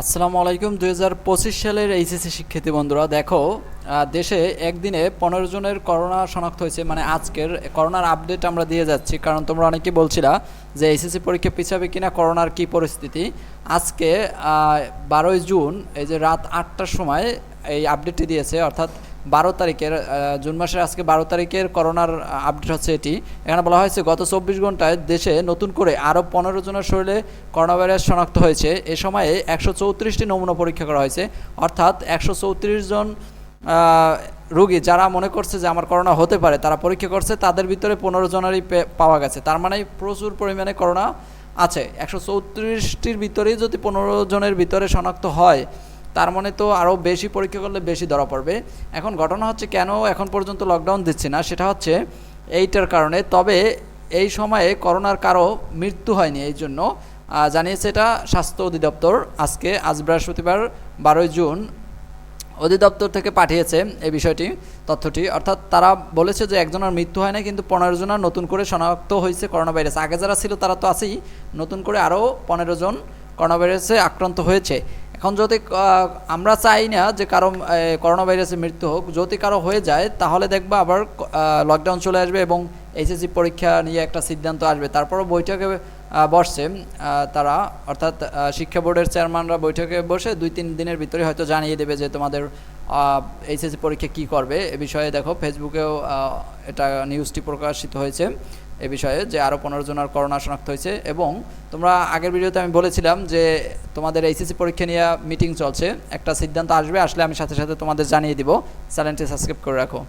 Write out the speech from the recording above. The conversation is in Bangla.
আসসালামু আলাইকুম। দু হাজার পঁচিশ সালের এইচএসসি শিক্ষার্থী বন্ধুরা, দেখো দেশে একদিনে পনেরো জনের করোনা শনাক্ত হয়েছে মানে আজকের করোনার আপডেট আমরা দিয়ে যাচ্ছি। কারণ তোমরা অনেকে বলছিলা যে এইচএসসি পরীক্ষা পিছাবে কিনা, করোনার কি পরিস্থিতি। আজকে বারোই জুন, এই যে রাত আটটার সময় এই আপডেটটি দিয়েছে, অর্থাৎ বারো তারিখের জুন মাসের আজকে বারো তারিখের করোনার আপডেট হচ্ছে এটি। এখানে বলা হয়েছে, গত চব্বিশ ঘন্টায় দেশে নতুন করে আরও পনেরো জনের শরীরে করোনা ভাইরাস শনাক্ত হয়েছে। এ সময়ে একশো চৌত্রিশটি নমুনা পরীক্ষা করা হয়েছে। অর্থাৎ একশো চৌত্রিশ জন রোগী যারা মনে করছে যে আমার করোনা হতে পারে, তারা পরীক্ষা করছে, তাদের ভিতরে পনেরো জনেরই পাওয়া গেছে। তার মানে প্রচুর পরিমাণে করোনা আছে। একশো চৌত্রিশটির ভিতরেই যদি পনেরো জনের ভিতরে শনাক্ত হয় তার মানে তো আরও বেশি পরীক্ষা করলে বেশি ধরা পড়বে। এখন ঘটনা হচ্ছে কেন এখন পর্যন্ত লকডাউন দিচ্ছে না? সেটা হচ্ছে এইটার কারণে। তবে এই সময়ে করোনার কারও মৃত্যু হয়নি এই জন্য জানিয়েছে এটা স্বাস্থ্য অধিদপ্তর। আজকে, আজ বৃহস্পতিবার, বারোই জুন, অধিদপ্তর থেকে পাঠিয়েছে এই বিষয়টি, তথ্যটি। অর্থাৎ তারা বলেছে যে একজনের মৃত্যু হয় না কিন্তু পনেরো জনের নতুন করে শনাক্ত হয়েছে করোনা ভাইরাস আগে যারা ছিল তারা তো আছেই, নতুন করে আরও পনেরো জন করোনা ভাইরাসে আক্রান্ত হয়েছে। এখন যদি আমরা চাই না যে কারও করোনা ভাইরাসে মৃত্যু হোক, যদি কারও হয়ে যায়, তাহলে দেখবা আবার লকডাউন চলে আসবে এবং এইচএসসি পরীক্ষা নিয়ে একটা সিদ্ধান্ত আসবে। তারপরও বৈঠকে বসছে তারা। অর্থাৎ শিক্ষা বোর্ডের চেয়ারম্যানরা বৈঠকে বসে দুই তিন দিনের ভিতরে হয়তো জানিয়ে দেবে যে তোমাদের এইচএসসি পরীক্ষা কি করবে। এ বিষয়ে দেখো, ফেসবুকেও এটা নিউজটি প্রকাশিত হয়েছে এ বিষয়ে যে আরও পনেরো জনের করোনা শনাক্ত হয়েছে। এবং তোমরা আগের ভিডিওতে আমি বলেছিলাম যে তোমাদের এইচএসসি পরীক্ষা নিয়ে মিটিং চলছে। একটা সিদ্ধান্ত আসবে, আসলে আমি সাথে সাথে তোমাদের জানিয়ে দিব। চ্যানেলটি সাবস্ক্রাইব করে রাখো।